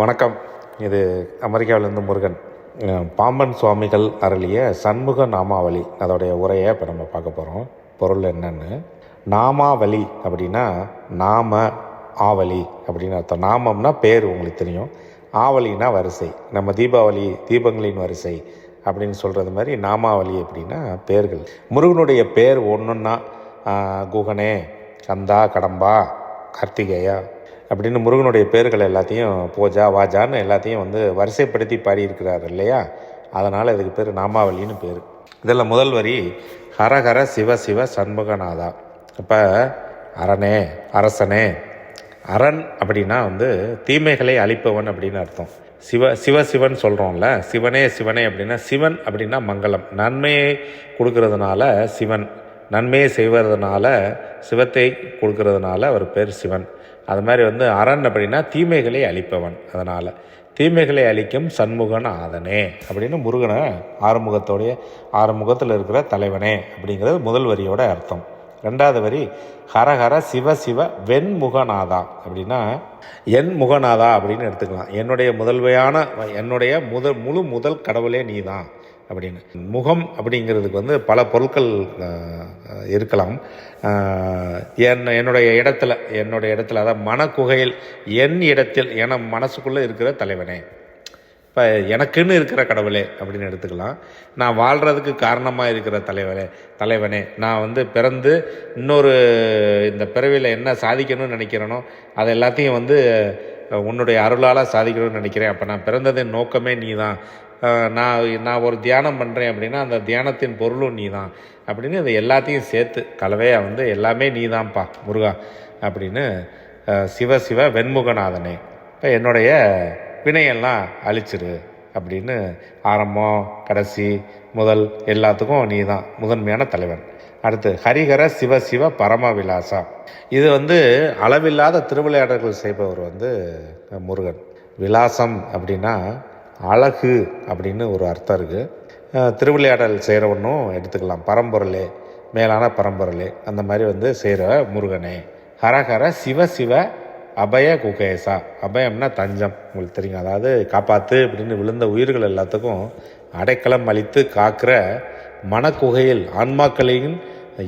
வணக்கம். இது அமெரிக்காவிலேருந்து முருகன். பாம்பன் சுவாமிகள் அருளிய சண்முக நாமாவளி அதோடைய உரையை இப்போ நம்ம பார்க்க போகிறோம் பொருள் என்னென்னு? நாமாவளி அப்படின்னா நாம ஆவலி அப்படின்னு அர்த்தம். நாமம்னா பேர் உங்களுக்கு தெரியும். ஆவலினா வரிசை. நம்ம தீபாவளி தீபங்களின் வரிசை அப்படின்னு சொல்கிறது மாதிரி நாமாவளி அப்படின்னா பேர்கள். முருகனுடைய பேர் ஒன்றுன்னா குகனே கந்தா கடம்பா கார்த்திகேயா அப்படின்னு முருகனுடைய பேர்கள் எல்லாத்தையும் பூஜா வாஜான்னு எல்லாத்தையும் வந்து வரிசைப்படுத்தி பாடியிருக்கிறார் இல்லையா? அதனால் இதுக்கு பேர் நாமாவளின்னு பேர். இதில் முதல் வரி ஹரஹர சிவ சிவ சண்முகநாதா அப்போ அரணே அரசனே அரண் அப்படின்னா வந்து தீமைகளை அழிப்பவன் அப்படின்னு அர்த்தம். சிவ சிவ சிவன் சொல்கிறோம்ல சிவனே சிவனே அப்படின்னா சிவன் அப்படின்னா மங்களம். நன்மையை கொடுக்கறதுனால சிவன். நன்மையை செய்வதனால சிவத்தை கொடுக்கறதுனால அவர் பேர் சிவன். அது மாதிரி வந்து அரண் அப்படின்னா தீமைகளை அழிப்பவன். அதனால் தீமைகளை அழிக்கும் சண்முகன் ஆதனே அப்படின்னு முருகனை ஆறுமுகத்தோடைய ஆறுமுகத்தில் இருக்கிற தலைவனே அப்படிங்கிறது முதல் வரியோட அர்த்தம். ரெண்டாவது வரி ஹரஹர சிவ சிவ வெண்முகநாதா அப்படின்னா என் முகநாதா அப்படின்னு எடுத்துக்கலாம். என்னுடைய முதல்வையான என்னுடைய முதல் முழு முதல் கடவுளே நீதான். அப்படின்னு. முகம் அப்படிங்கிறதுக்கு வந்து பல பொருட்கள் இருக்கலாம். என் என்னுடைய இடத்துல என்னுடைய இடத்துல அதாவது மனக்குகையில் என் இடத்தில் என மனசுக்குள்ளே இருக்கிற தலைவனே. இப்போ எனக்குன்னு இருக்கிற கடவுளே அப்படின்னு எடுத்துக்கலாம். நான் வாழ்கிறதுக்கு காரணமாக இருக்கிற தலைவனே தலைவனே. நான் வந்து பிறந்து இன்னொரு இந்த பிறவியில் என்ன சாதிக்கணும்னு நினைக்கிறேனோ அது எல்லாத்தையும் வந்து உன்னுடைய அருளால் சாதிக்கணும்னு நினைக்கிறேன். அப்போ நான் பிறந்ததின் நோக்கமே நீ தான் நான் நான் ஒரு தியானம் பண்ணுறேன் அப்படின்னா அந்த தியானத்தின் பொருளும் நீ தான் அப்படின்னு இது எல்லாத்தையும் சேர்த்து கலவையாக வந்து எல்லாமே நீ தான்ப்பா முருகா அப்படின்னு சிவ சிவ வெண்முகநாதனே. இப்போ என்னுடைய வினையெல்லாம் அழிச்சிரு அப்படின்னு ஆரம்பம் கடைசி முதல் எல்லாத்துக்கும் நீ தான் முதன்மையான தலைவன். அடுத்து ஹரிஹர சிவ சிவ பரம விலாசா இது வந்து அளவில்லாத திருவிளையாடல்கள் செய்பவர் வந்து முருகன். விலாசம் அப்படின்னா அழகு அப்படின்னு ஒரு அர்த்தம் இருக்குது திருவிளையாடல் செய்கிறவனும் எடுத்துக்கலாம். பரம்பொருளே மேலான பரம்பொருளே அந்த மாதிரி வந்து செய்கிற முருகனே. ஹரஹர சிவ சிவ அபய குகேசா. அபயம்னா தஞ்சம் உங்களுக்கு தெரியும். அதாவது காப்பாற்று அப்படின்னு விழுந்த உயிர்கள் எல்லாத்துக்கும் அடைக்கலம் அளித்து காக்கிற மனக்குகையில் ஆன்மாக்களையும்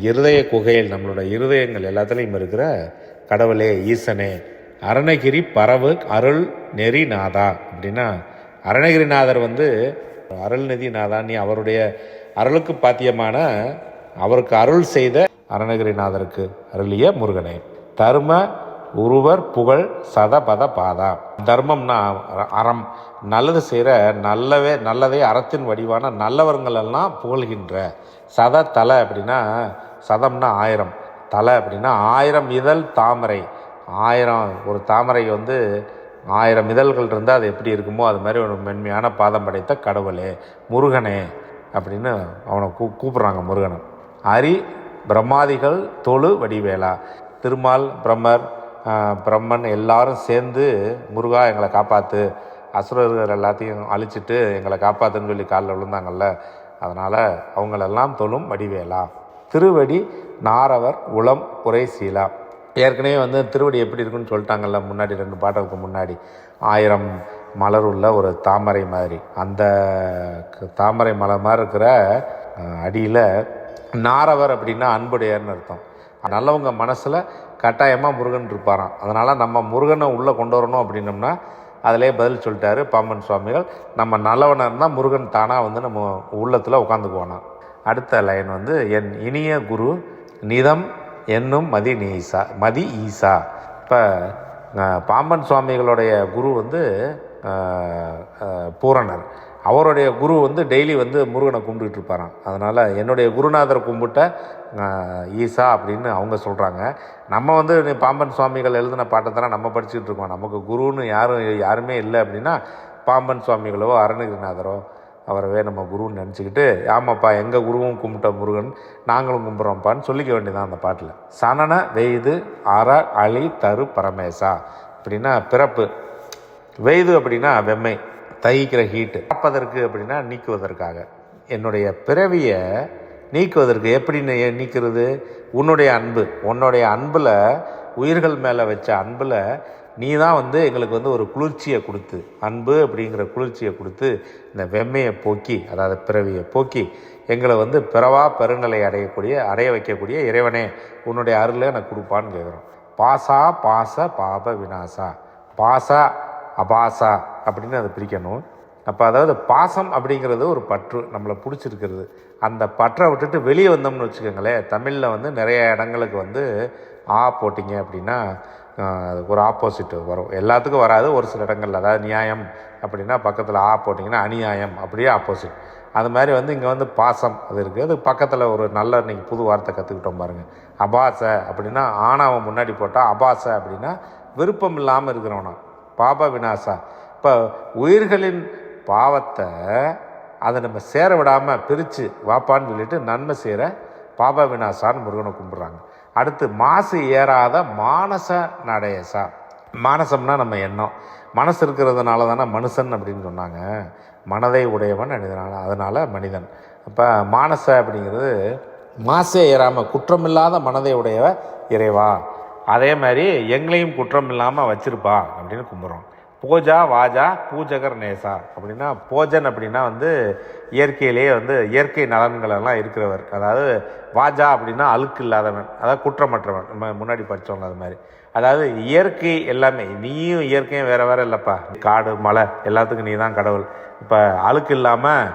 இருதய குகையில் நம்மளோட இருதயங்கள் எல்லாத்துலேயும் இருக்கிற கடவுளே ஈசனே. அருணகிரி பறவு அருள் நெறிநாதா அப்படின்னா அருணகிரிநாதர் வந்து அருள்நிதி நாதா நீ அவருடைய அருளுக்கு பாத்தியமான அவருக்கு அருள் செய்த அருணகிரிநாதருக்கு அருளிய முருகனே. தர்ம உருவர் புகழ் சதபத பாதா தர்மம்னா அறம். நல்லது செய்கிற நல்லவே நல்லதே அறத்தின் வடிவான நல்லவர்கள் எல்லாம் புகழ்கின்ற. சத தலை அப்படின்னா சதம்னா ஆயிரம். தலை அப்படின்னா ஆயிரம் இதழ் தாமரை. ஆயிரம் ஒரு தாமரை வந்து ஆயிரம் இதழ்கள் இருந்தால் அது எப்படி இருக்குமோ அது மாதிரி ஒரு மென்மையான பாதம் படைத்த கடவுளே முருகனே அப்படின்னு அவனை கூ கூப்பிட்றாங்க முருகனை. அரி பிரம்மாதிகள் தொழு வடிவேலா. திருமால் பிரம்மர் பிரம்மன் எல்லாரும் சேர்ந்து முருகா எங்களை காப்பாற்று அசுரர்கள் எல்லாத்தையும் அழிச்சிட்டு எங்களை காப்பாற்றுன்னு சொல்லி காலில் விழுந்தாங்கல்ல. அதனால் அவங்களெல்லாம் தொழும் வடிவேலா. திருவடி நாரவர் உளம் உரை சீலா ஏற்கனவே வந்து திருவடி எப்படி இருக்குன்னு சொல்லிட்டாங்கல்ல முன்னாடி ரெண்டு பாடலுக்கு முன்னாடி. ஆயிரம் மலர் உள்ள ஒரு தாமரை மாதிரி. அந்த க- தாமரை மலர் மாதிரி இருக்கிற அடியில் நாரவர் அப்படின்னா அன்புடையர்னு அர்த்தம். நல்லவங்க மனசில் கட்டாயமாக முருகன் இருப்பாராம். அதனால் நம்ம முருகனை உள்ளே கொண்டு வரணும் அப்படின்னம்னா அதிலே பதில் சொல்லிட்டாரு பாம்பன் சுவாமிகள். நம்ம நல்லவனாக இருந்தால் முருகன் தானாக வந்து நம்ம உள்ளத்தில் உட்காந்துக்குவானா அடுத்த லைன் வந்து என் இனிய குரு நிதம் என்னும் மதி நீசா மதி ஈசா. இப்போ பாம்பன் சுவாமிகளுடைய குரு வந்து பூரணர். அவருடைய குரு வந்து டெய்லி வந்து முருகனை கும்பிட்டுட்டு இருப்பாராம். அதனால் என்னுடைய குருநாதர் கும்பிட்ட ஈசா அப்படின்னு அவங்க சொல்கிறாங்க நம்ம வந்து பாம்பன் சுவாமிகள் எழுதின பாட்டை தானே நம்ம படிச்சுட்டு இருக்கோம். நமக்கு குருன்னு யாரும் யாருமே இல்லை அப்படின்னா பாம்பன் சுவாமிகளோ அருணகிரிநாதரோ அவரவே நம்ம குருன்னு நினச்சிக்கிட்டு ஆமாப்பா எங்கள் குருவும் கும்பிட்ட முருகன் நாங்களும் கும்பிட்றோம்ப்பான்னு சொல்லிக்க வேண்டியதான் அந்த பாட்டில். சனன வெய்து அற அழி தரு பரமேசா அப்படின்னா பிறப்பு. வெய்து அப்படின்னா வெம்மை தகிக்கிற ஹீட்டு பார்ப்பதற்கு அப்படின்னா நீக்குவதற்காக. என்னுடைய பிறவியை நீக்குவதற்கு எப்படி நீக்கிறது? உன்னுடைய அன்பு. உன்னுடைய அன்பில் உயிர்கள் மேலே வச்ச அன்பில் நீ தான் வந்து எங்களுக்கு வந்து ஒரு குளிர்ச்சியை கொடுத்து அன்பு அப்படிங்கிற குளிர்ச்சியை கொடுத்து இந்த வெம்மையை போக்கி அதாவது பிறவியை போக்கி எங்களை வந்து பிறவா பெருநிலை அடையக்கூடிய அடைய வைக்கக்கூடிய இறைவனே உன்னுடைய அருளை நான் கொடுப்பான்னு கேட்குறோம் பாசா பாச பாப வினாசா பாசா அபாசா அப்படின்னு அதை பிரிக்கணும். அப்போ அதாவது பாசம் அப்படிங்கிறது ஒரு பற்று நம்மளை பிடிச்சிருக்கிறது. அந்த பற்றை விட்டுட்டு வெளியே வந்தோம்னு வச்சுக்கோங்களேன் தமிழில் வந்து நிறைய இடங்களுக்கு வந்து ஆ போட்டிங்க அப்படின்னா ஒரு ஆப்போசிட் வரும். எல்லாத்துக்கும் வராது. ஒரு சில இடங்களில். அதாவது நியாயம் அப்படின்னா பக்கத்தில் ஆ போட்டிங்கன்னா அநியாயம். அப்படியே ஆப்போசிட் அது மாதிரி வந்து இங்கே வந்து பாசம் அது இருக்குது அது பக்கத்தில் ஒரு நல்ல இன்னைக்கு புது வார்த்தை கற்றுக்கிட்டோம் பாருங்கள் அபாச அப்படின்னா ஆணாவை முன்னாடி போட்டால் அபாச அப்படின்னா விருப்பம் இல்லாமல் இருக்கிறவனா. பாப வினாசா இப்போ உயிர்களின் பாவத்தை அதை நம்ம சேர விடாமல் பிரித்து வாப்பான்னு சொல்லிட்டு நன்மை செய்கிற பாப வினாசான்னு முருகனை கும்பிட்றாங்க. அடுத்து மாசு ஏறாத மானச நடேசா. மானசம்னா நம்ம எண்ணம். மனசு இருக்கிறதுனால தானே மனுஷன் அப்படின்னு சொன்னாங்க. மனதை உடையவன் மனிதனால அதனால் மனிதன். அப்போ மானச அப்படிங்கிறது மாசே ஏறாமல் குற்றமில்லாத மனதை உடையவ இறைவா. அதே மாதிரி எங்களையும் குற்றம் இல்லாமல் வச்சுருப்பா அப்படின்னு கும்பிட்றோம் போஜா வாஜா பூஜகர் நேசா. அப்படின்னா போஜன் அப்படின்னா வந்து இயற்கையிலேயே வந்து இயற்கை நலன்களெல்லாம் இருக்கிறவர். அதாவது வாஜா அப்படின்னா அழுக்கு இல்லாதவன். அதாவது குற்றமற்றவன். நம்ம முன்னாடி படித்தவங்க அது மாதிரி. அதாவது இயற்கை எல்லாமே நீயும் இயற்கையும் வேறு வேறு இல்லைப்பா. காடு மலை எல்லாத்துக்கும் நீ தான் கடவுள். இப்போ அழுக்கு இல்லாமல்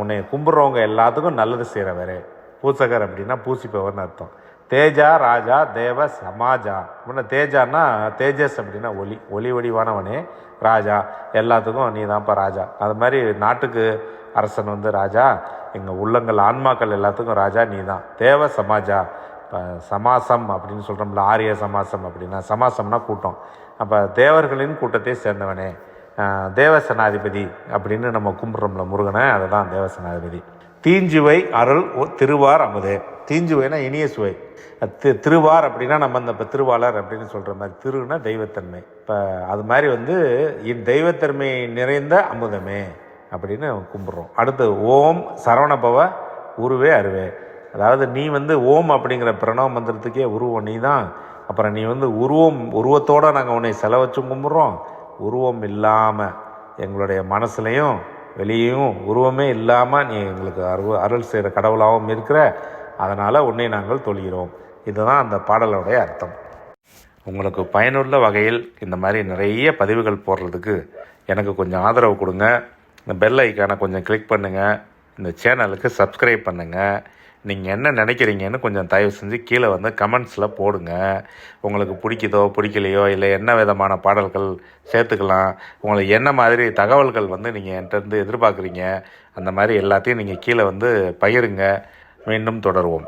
உன்னை கும்பிட்றவங்க எல்லாத்துக்கும் நல்லது செய்கிறவர் பூசகர் அப்படின்னா பூசிப்பவர்னு அர்த்தம். தேஜா ராஜா தேவ சமாஜா. அப்படின்னா தேஜான்னா தேஜஸ் அப்படின்னா ஒளி. ஒளி வடிவானவனே ராஜா. எல்லாத்துக்கும் நீ தான்ப்பா ராஜா. அது மாதிரி நாட்டுக்கு அரசன் வந்து ராஜா. எங்கள் உள்ளங்கள் ஆன்மாக்கள் எல்லாத்துக்கும் ராஜா நீ தான் தேவ சமாஜா. இப்போ சமாசம் அப்படின்னு சொல்கிறோம்ல ஆரிய சமாசம் அப்படின்னா சமாசம்னா கூட்டம். அப்போ தேவர்களின் கூட்டத்தை சேர்ந்தவனே. தேவசனாதிபதி அப்படின்னு நம்ம கும்பிட்றோம்ல முருகனை அதுதான் தேவசனாதிபதி தீஞ்சுவை அருள் ஒ- திருவார் அமுதே. தீஞ்சுவைனா இனிய சுவை. தி திருவார் அப்படின்னா நம்ம இந்த இப்போ திருவாளர் அப்படின்னு சொல்கிற மாதிரி திருன்னா தெய்வத்தன்மை. இப்போ அது மாதிரி வந்து இன் தெய்வத்தன்மை நிறைந்த அமுதமே அப்படின்னு கும்பிட்றோம். அடுத்து ஓம் சரவணபவ உருவே அருவே. அதாவது நீ வந்து ஓம் அப்படிங்கிற பிரணவ மந்திரத்துக்கே உருவம் நீ தான் அப்புறம் நீ வந்து உருவம் உருவத்தோடு நாங்கள் உன்னை செலவச்சும் கும்பிட்றோம். உருவம் இல்லாமல் எங்களுடைய மனசுலையும் வெளியும் உருவமே இல்லாமல் நீ எங்களுக்கு அருள் அருள் செய்கிற கடவுளாகவும் இருக்கிற அதனால் உன்னை நாங்கள் தொழுகிறோம். இதுதான் அந்த பாடலுடைய அர்த்தம். உங்களுக்கு பயனுள்ள வகையில் இந்த மாதிரி நிறைய பதிவுகள் போடுறதுக்கு எனக்கு கொஞ்சம் ஆதரவு கொடுங்க. இந்த பெல் ஐக்கானை கொஞ்சம் கிளிக் பண்ணுங்கள் இந்த சேனலுக்கு சப்ஸ்கிரைப் பண்ணுங்கள் நீங்கள் என்ன நினைக்கிறீங்கன்னு கொஞ்சம் தயவு செஞ்சு கீழே வந்து கமெண்ட்ஸில் போடுங்க. உங்களுக்கு பிடிக்குதோ பிடிக்கலையோ இல்லை என்ன விதமான பாடல்கள் சேர்த்துக்கலாம் உங்களுக்கு என்ன மாதிரி தகவல்கள் வந்து நீங்கள் என்கிட்ட இருந்து எதிர்பார்க்குறீங்க அந்த மாதிரி எல்லாத்தையும் நீங்கள் கீழே வந்து பகிருங்க. மீண்டும் தொடர்வோம்.